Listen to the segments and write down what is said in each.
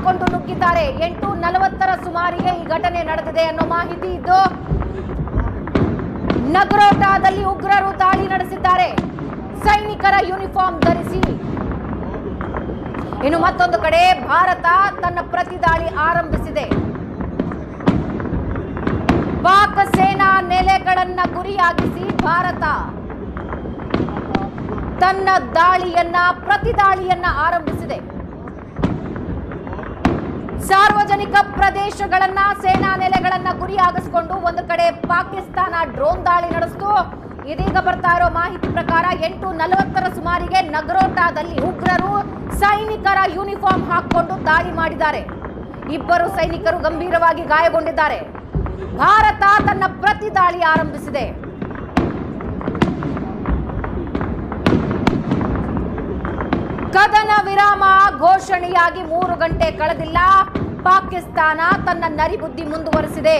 ಹಾಕೊಂಡು ನುಗ್ಗಿದ್ದಾರೆ. ಎಂಟು ನಲವತ್ತರ ಸುಮಾರಿಗೆ ಈ ಘಟನೆ ನಡೆದಿದೆ ಅನ್ನೋ ಮಾಹಿತಿ ಇದ್ದು, ನಗರೋಟಾದಲ್ಲಿ ಉಗ್ರರು ದಾಳಿ ನಡೆಸಿದ್ದಾರೆ. ಸೈನಿಕರ ಯೂನಿಫಾರ್ಮ್ ಧರಿಸಿ. ಇನ್ನು ಮತ್ತೊಂದು ಕಡೆ, ಭಾರತ ತನ್ನ ಪ್ರತಿದಾಳಿ ಆರಂಭಿಸಿದೆ. ಪಾಕ್ ಸೇನಾ ನೆಲೆಗಳನ್ನ ಗುರಿಯಾಗಿಸಿ ಭಾರತ ತನ್ನ ದಾಳಿಯನ್ನ ಪ್ರತಿದಾಳಿಯನ್ನ ಆರಂಭಿಸಿದೆ. ಸಾರ್ವಜನಿಕ ಪ್ರದೇಶಗಳನ್ನ, ಸೇನಾ ನೆಲೆಗಳನ್ನ ಗುರಿಯಾಗಿಸಿಕೊಂಡು ಒಂದು ಕಡೆ ಪಾಕಿಸ್ತಾನ ಡ್ರೋನ್ ದಾಳಿ ನಡೆಸಿತು. ಇದೀಗ ಬರ್ತಾ ಇರೋ ಮಾಹಿತಿ ಪ್ರಕಾರ ಎಂಟು ನಲವತ್ತರ ಸುಮಾರಿಗೆ ನಗರೋಟಾದಲ್ಲಿ ಉಗ್ರರು ಸೈನಿಕರ ಯೂನಿಫಾರ್ಮ್ ಹಾಕಿಕೊಂಡು ದಾಳಿ ಮಾಡಿದ್ದಾರೆ. ಇಬ್ಬರು ಸೈನಿಕರು ಗಂಭೀರವಾಗಿ ಗಾಯಗೊಂಡಿದ್ದಾರೆ. ಭಾರತ ತನ್ನ ಪ್ರತಿ ದಾಳಿ ಆರಂಭಿಸಿದೆ. ಕದನ ವಿರಾಮ ಘೋಷಣೆಯಾಗಿ ಮೂರು ಗಂಟೆ ಕಳೆದಿಲ್ಲ. ಪಾಕಿಸ್ತಾನ ತನ್ನ ನರಿಬುದ್ಧಿ ಮುಂದುವರೆಸಿದೆ.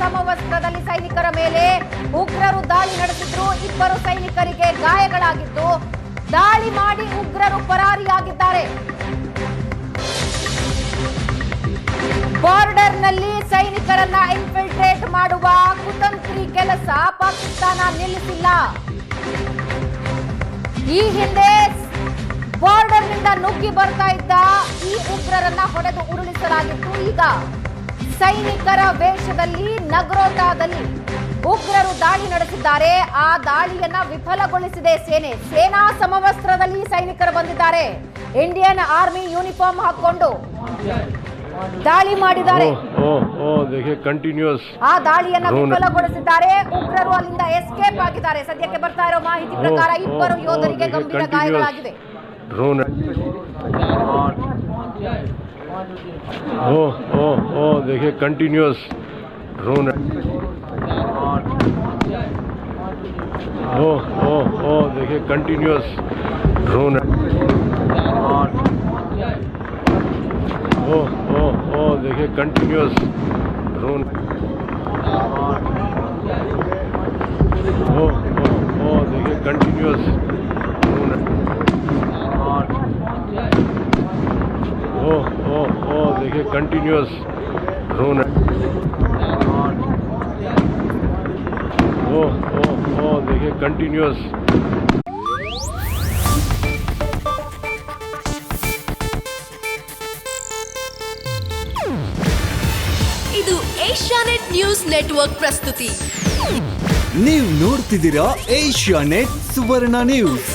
ಸಮವಸ್ತ್ರದಲ್ಲಿ ಸೈನಿಕರ ಮೇಲೆ ಉಗ್ರರು ದಾಳಿ ನಡೆಸಿದ್ರು. ಇಬ್ಬರು ಸೈನಿಕರಿಗೆ ಗಾಯಗಳಾಗಿದ್ದು ದಾಳಿ ಮಾಡಿ ಉಗ್ರರು ಪರಾರಿಯಾಗಿದ್ದಾರೆ. ಬಾರ್ಡರ್ನಲ್ಲಿ ಸೈನಿಕರನ್ನ ಇನ್ಫಿಲ್ಟ್ರೇಟ್ ಮಾಡುವ ಕುತಂತ್ರಿ ಕೆಲಸ ಪಾಕಿಸ್ತಾನ ನಿಲ್ಲಿಸಿಲ್ಲ. ಈ ಹಿಂದೆ ಬಾರ್ಡರ್ನಿಂದ ನುಗ್ಗಿ ಬರ್ತಾ ಇದ್ದ ಈ ಉಗ್ರರನ್ನ ಹೊಡೆದು ಉರುಳಿಸಲಾಗಿತ್ತು. ಈಗ ಸೈನಿಕರ ವೇಷದಲ್ಲಿ ನಗ್ರೋತಾದಲ್ಲಿ ಉಗ್ರರು ದಾಳಿ ನಡೆಸಿದ್ದಾರೆ. ಆ ದಾಳಿಯನ್ನ ವಿಫಲಗೊಳಿಸಿದೆ ಸೇನೆ. ಸೇನಾ ಸಮವಸ್ತ್ರದಲ್ಲಿ ಸೈನಿಕರು ಬಂದಿದ್ದಾರೆ. ಇಂಡಿಯನ್ ಆರ್ಮಿ ಯೂನಿಫಾರ್ಮ್ ಹಾಕೊಂಡು ದಾಳಿ ಮಾಡಿದ್ದಾರೆ. ಆ ದಾಳಿಯನ್ನ ವಿಫಲಗೊಳಿಸಿದ್ದಾರೆ. ಉಗ್ರರು ಅಲ್ಲಿಂದ ಎಸ್ಕೇಪ್ ಆಗಿದ್ದಾರೆ. ಸದ್ಯಕ್ಕೆ ಬರ್ತಾ ಇರೋ ಮಾಹಿತಿ ಪ್ರಕಾರ ಇಬ್ಬರು ಯೋಧರಿಗೆ ಗಂಭೀರ ಗಾಯಗಳಾಗಿವೆ ओ ओ ओ देखिए कंटिन्यूस ड्रोन ओ ओ ओ देखिए कंटिन्यूस ड्रोन ओ ओ ओ देखिए कंटिन्यूस ड्रोन देखिए कंटिन्यूस ड्रोन ओ ओ ओ देखिए कंटिन्यूस ಇದು ಏಷ್ಯಾನೆಟ್ ನ್ಯೂಸ್ ನೆಟ್ವರ್ಕ್ ಪ್ರಸ್ತುತಿ ನೀವು ನೋಡ್ತಿದ್ದೀರಾ ಏಷ್ಯಾ ನೆಟ್ ಸುವರ್ಣ ನ್ಯೂಸ್